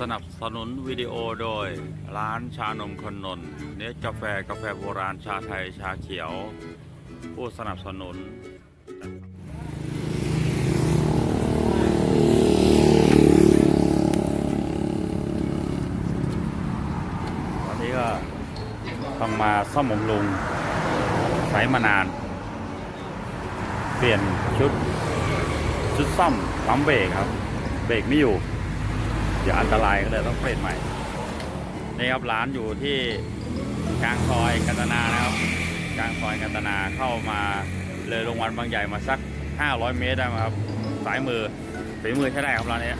สนับสนุนวิดีโอโดย ร้านชานมคนนนท์เนสกาแฟกาแฟโบราณชาไทยชาเขียว ผู้สนับสนุนวันนี้ก็ต้องมาซ่อมบำรุงใช้มานาน เปลี่ยนชุด ชุดซ่อมปั๊มเบรกครับ เบรกไม่อยู่ เดี๋ยวอันตรายก็เลยต้องเปลี่ยนใหม่นี่ครับร้านอยู่ที่กลางซอยกันตนานะครับกลางซอยกันตนาเข้ามาเลยโรงพยาบาลบางใหญ่มาสัก 500 เมตรได้ไหมครับสายมือฝีมือใช้ได้ครับร้านนี้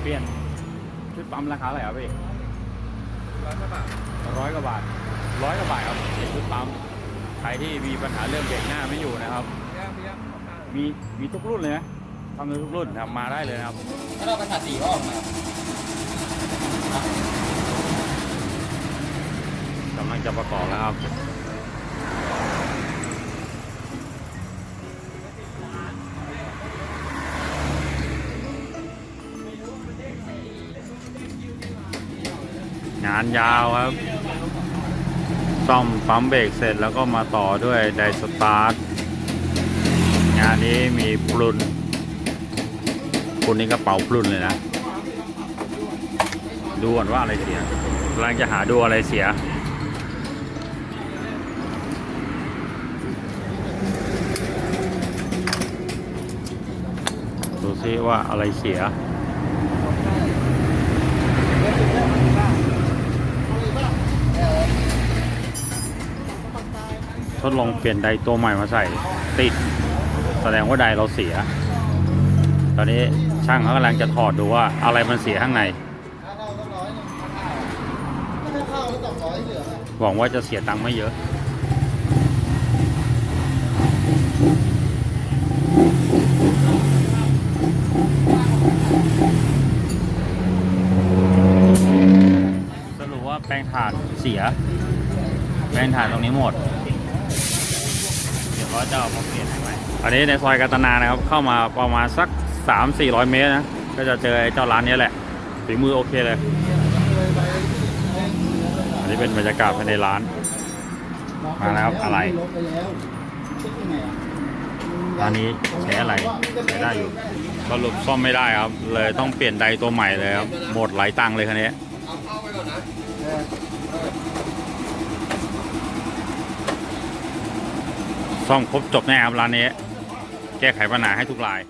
เปลี่ยนชุดปั๊มราคาเท่าไรครับพี่ร้อยกว่าบาทร้อยกว่าบาทร้อยกว่าบาทครับชุดปั๊มใครที่มีปัญหาเรื่องเบรกหน้าไม่อยู่นะครับ มีมีทุกรุ่นเลยนะทำได้ทุกรุ่นนะครับมาได้เลยนะครับ ถ้าเราไปถัดสีก็ออกมา กำลังจะประกอบแล้วครับ งานยาวครับ ซ่อมปั๊มเบรกเสร็จแล้วก็มาต่อด้วยไดสตาร์ท งานนี้มีปรุนปรุนนี้กระเป๋าปรุนเลยนะ ดูก่อนว่าอะไรเสียกำลังจะหาดูอะไรเสียดูซิว่าอะไรเสียทดลองเปลี่ยนไดตัวใหม่มาใส่ติด แสดงว่าไดเราเสีย ตอนนี้ช่างเขากำลังจะถอดดูว่าอะไรมันเสียข้างในหวังว่าจะเสียตังค์ไม่เยอะสรุปว่าแปลงถ่านเสีย แปลงถ่านตรงนี้หมด เขาจะเอามาเปลี่ยนให้ใหม่อันนี้ในซอยกาตนานะครับ เข้ามาประมาณสัก 3-400 เมตรนะ ก็จะเจอไอ้เจ้าร้านนี้แหละฝีมือโอเคเลย อันนี้เป็นบรรยากาศภายในร้าน มาแล้วอะไรลบไปแล้วเช็คยังไงอะร้านนี้ใช้อะไรใช้ได้อยู่สรุปซ่อมไม่ได้ครับ เลยต้องเปลี่ยนไดตัวใหม่เลยครับหมดหลายตังค์เลยคันนี้ เอาเข้าไปก่อนนะ ซ่อมครบจบแน่ครับร้านนี้ แก้ไขปัญหาให้ทุกราย